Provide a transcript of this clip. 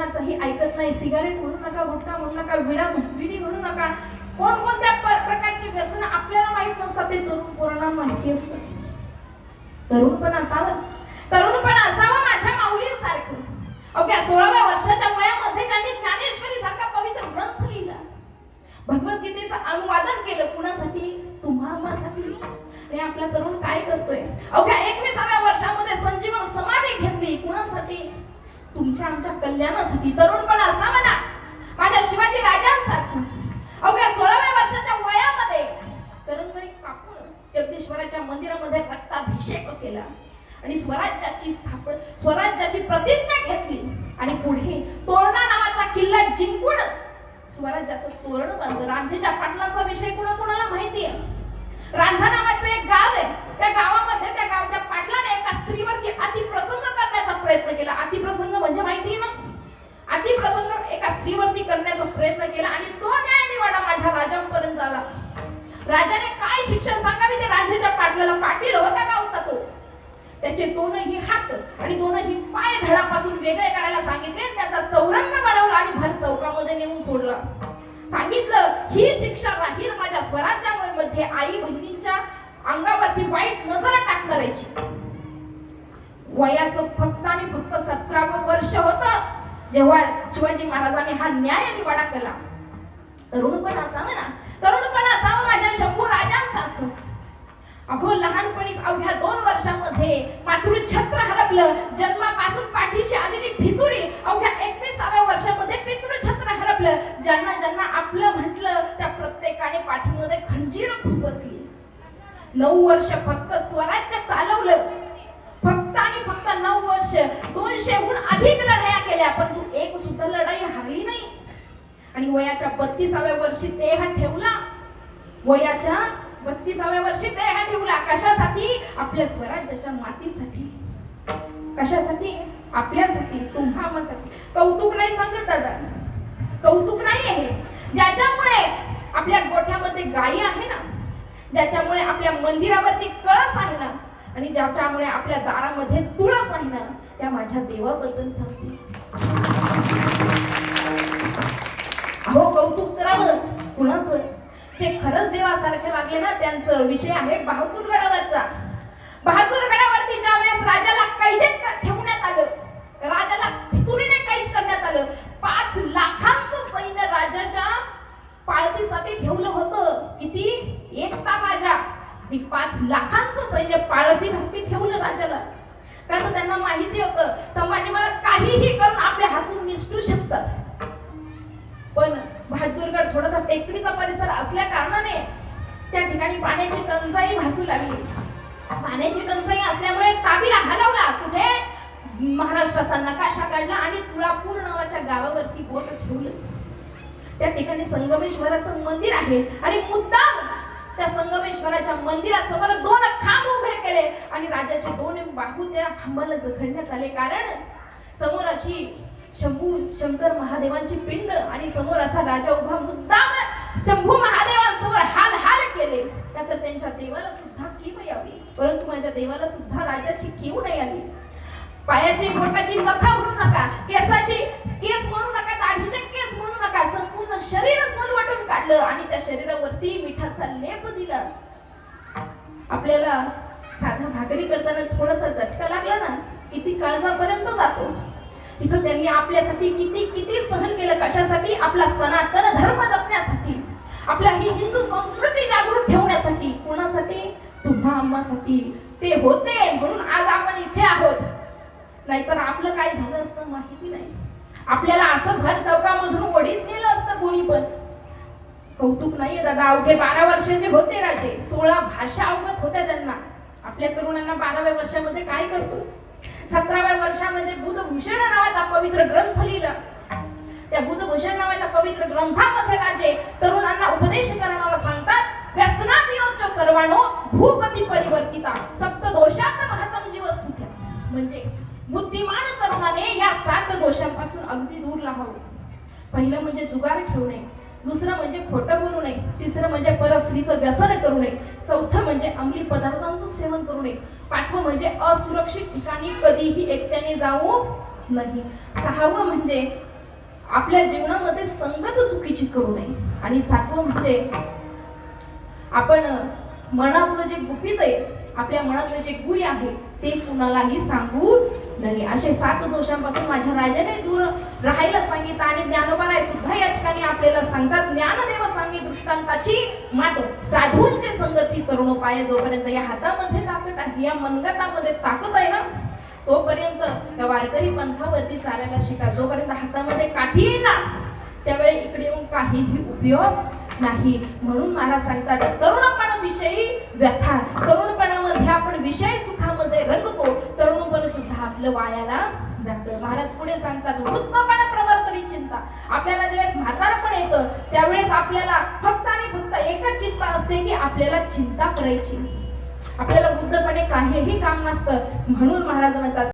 कोणाचंही ऐकत नाही सिगारेट म्हणू नका गुटखा म्हणू नका विडा विडी म्हणू नका. कोणकोणत्या प- प्रकारची व्यसन आपल्याला माहीत नसतात ते तरुण पोरांना माहिती असत. तरुण पण असावं. तरुण पण असावं माझ्या माऊलीसारखं. अवघ्या सोळाव्या वर्षाच्या वयामध्ये त्यांनी ज्ञानेश्वरी सारखा पवित्र ग्रंथ लिहिला. भगवद्गीतेचं अनुवादन केलं. कुणासाठी? तुम्हासाठी आणि आपला तरुण काय करतोय? अवघ्या एकविसाव्या वर्षा संजीवन समाधी घेतली कुणासाठी तुमच्या आमच्या तरुण पण असा ना माझ्या शिवाजी राजांसारखी. अवघ्या सोळाव्या वर्षाच्या वयामध्ये करंगळी कापून जगदीश्वराच्या मंदिरामध्ये रक्ताभिषेक केला. आणि स्वराज्याची स्थापन स्वराज्याची प्रतिज्ञा घेतली. आणि पुढे तोरणा नावाचा किल्ला जिंकून स्वराज्याचं तोरण बांधलं. रांझेच्या पाटलांचा विषय कुणा कुणाला माहिती आहे रांझा नावाचं एक गाव आहे त्या गावामध्ये त्या गावच्या पाटलाने एका स्त्रीवरती अतिप्रसंग करण्याचा प्रयत्न केला अतिप्रसंग म्हणजे माहिती आहे ना अतिप्रसंग एका स्त्रीवरती करण्याचा प्रयत्न केला आणि तो न्याय निवाडा माझ्या राजांपर्यंत आला. राजाने काय शिक्षण सांगावे ते रांझेच्या पाटलाला पाटील होता गावचा तो? त्याचे दोनही हात आणि दोनही पाय धडापासून वेगळे करायला सांगितले. त्याचा चौरंग बनवला आणि भर चौकामध्ये नेऊन सोडला. सांगितलं ही शिक्षा राहील माझ्या स्वराज्यामध्ये आई बहिणींच्या अंगावरती वाईट नजर टाकणारायची वयाचं फक्त आणि फक्त सतरावं वर्ष होतं. जेव्हा शिवाजी महाराजांनी हा न्याय निवाडा केला तरुणपण असावं ना. तरुणपण असावं माझ्या शंभू राजांसारखं. अहो लहानपणीच अवघ्या दोन वर्षामध्ये मातृछत्र हरपलं जन्मापासून पाठीशी आलेली भितुरी अवघ्या एकविसाव्या वर्षामध्ये पितृछत्र हरपलं. ज्यांना ज्यांना आपलं म्हटलं त्या प्रत्येकाने पाठीमध्ये खंजीर खूप बसली नऊ वर्ष फक्त वर्ष दोनशेहून अधिक लढाया केल्या परंतु एक सुद्धा लढाई हारली नाही. आणि वयाच्या बत्तीसाव्या वर्षी देह ठेवला. वयाच्या बत्तीसाव्या वर्षी देह ठेवला. कशासाठी? आपल्या स्वराज्याच्या मातीसाठी. कशासाठी? आपल्यासाठी तुम्हासाठी कौतुक नाही सांगत दादा. कौतुक नाही आहे. ज्याच्यामुळे आपल्या गोठ्यामध्ये गायी आहे ना ज्याच्यामुळे आपल्या मंदिरावरती कळस आहे ना आणि ज्याच्यामुळे आपल्या दारामध्ये तुळस आहे ना त्या माझ्या देवाबद्दल सांगते. अहो कौतुक करावं कुणाचं? जे खरंच देवासारखे वागले ना त्यांचं विषय आहे बहादूर गडावरचा. बहादूर गडावरती ज्या वेळेस राजाला कैदेत ठेवून ठेवण्यात आलं राजाला फितुरीने कैद करण्यात आलं पाच लाखांचं सैन्य राजाच्या पाळतीसाठी ठेवलं होतं किती एकटा राजा आणि पाच लाखांचं सैन्य पाळतीसाठी ठेवलं राजाला कारण त्यांना माहिती होतं. संभाजी महाराज काहीही करून आपल्या हातून निसटू शकतात. पण बहादूरगड थोडासा टेकडीचा परिसर असल्या कारणाने त्या ठिकाणी पाण्याची टंचाई भासू लागली. पाण्याची टंचाई असल्यामुळे काबीला हलवला. कुठे? महाराष्ट्राचा नकाशा काढला आणि तुळापूर नावाच्या गावावरती बोट ठेवलं. त्या ठिकाणी संगमेश्वराचं मंदिर आहे आणि मुद्दाम त्या संगमेश्वराच्या मंदिरासमोर दोन खांब उभे केले आणि राजाचे दोन बाहू त्या खांबाला जखडण्यात आले. कारण समोर अशी शंभू शंकर महादेवांची पिंड आणि समोर असा राजा उभा मुद्दाम शंभू महादेवांसमोर हाल हाल केले. का तर त्यांच्या देवाला सुद्धा किव यावी. परंतु माझ्या देवाला सुद्धा राजाची किव नाही आली. पायाची बोटाची नखा म्हणू नका. केसाची केस म्हणू नका. दाढीचे केस म्हणू नका. संपूर्ण शरीर काढलं आणि त्या शरीरावरती मिठाचा लेप दिला. आपल्याला साधा भाकरी करताना थोडासा झटका लागला ना किती काळजापर्यंत जातो. तिथं त्यांनी आपल्यासाठी किती किती सहन केलं कशासाठी? आपला सनातन धर्म जपण्यासाठी. आपल्या ही हिंदू संस्कृती जागृत ठेवण्यासाठी. कोणासाठी? तुम्हा आम्हासाठी. ते होते म्हणून आज आपण इथे आहोत. नाहीतर आपलं काय झालं असतं माहिती नाही. आपल्याला असं भर चौकामधून ओढीत नेलं असतं कोणी पण. कौतुक नाहीये दादा. अवघे बारा वर्षाचे होते राजे. सोळा भाषा अवगत होत्या त्यांना. आपल्या तरुणांना बाराव्या वर्षामध्ये काय करतो? सतराव्या वर्षामध्ये बुधभूषण नावाचा पवित्र ग्रंथ लिहिला. त्या बुधभूषण नावाच्या पवित्र ग्रंथामध्ये राजे तरुणांना उपदेश करणारा सांगतात व्यसनाधीनोच्च सर्वांनो भूपती परिवर्तिता सप्त दोषात महतम जीव स्तुत्या म्हणजे बुद्धिमान तरुणाने या सात दोषांपासून अगदी दूर राहावे. पहिलं म्हणजे जुगार ठेवणे. दुसरं म्हणजे खोटं बोलू नये. तिसरं म्हणजे परस्त्रीचं व्यसन करू नये. चौथं म्हणजे अंमली पदार्थांचं सेवन करू नये. पाचवं म्हणजे असुरक्षित ठिकाणी कधीही एकट्याने जाऊ नाही. सहावं म्हणजे आपल्या जीवनामध्ये संगत चुकीची करू नये. आणि सातवं म्हणजे आपण मनातलं जे गुपित आहे आपल्या मनातलं जे गुय आहे ते कुणालाही सांगू नये असे सात दोषांपासून माझ्या राजाने दूर राहायला सांगितलं आणि ज्ञानोबाराय सुद्धा या ठिकाणी आपल्याला सांगतात. ज्ञानदेव सांगे दृष्टांताची माट साधूंचे संगती करून उपाय जोपर्यंत या हातामध्ये ताकद आहे या मनगतामध्ये ताकद आहे ना तोपर्यंत त्या वारकरी पंथावरती चालायला शिका जोपर्यंत हातामध्ये काठी येईल ना त्यावेळी इकडे येऊन काहीही उपयोग नाही. म्हणून महाराज सांगतात तरुणपणाविषयी व्यथा तरुणपणामध्ये आपण विषय सुखामध्ये रंगतो. आपलं वायाला जातं. महाराज पुढे सांगतात वृद्धपणा प्रवर्तनी चिंता आपल्याला ज्यावेळेस म्हातारपण येतं त्यावेळेस आपल्याला फक्त आणि फक्त एकच चिंता असते की आपल्याला चिंता करायची. आपल्याला वृद्धपणे काहीही काम नसतं. म्हणून महाराज म्हणतात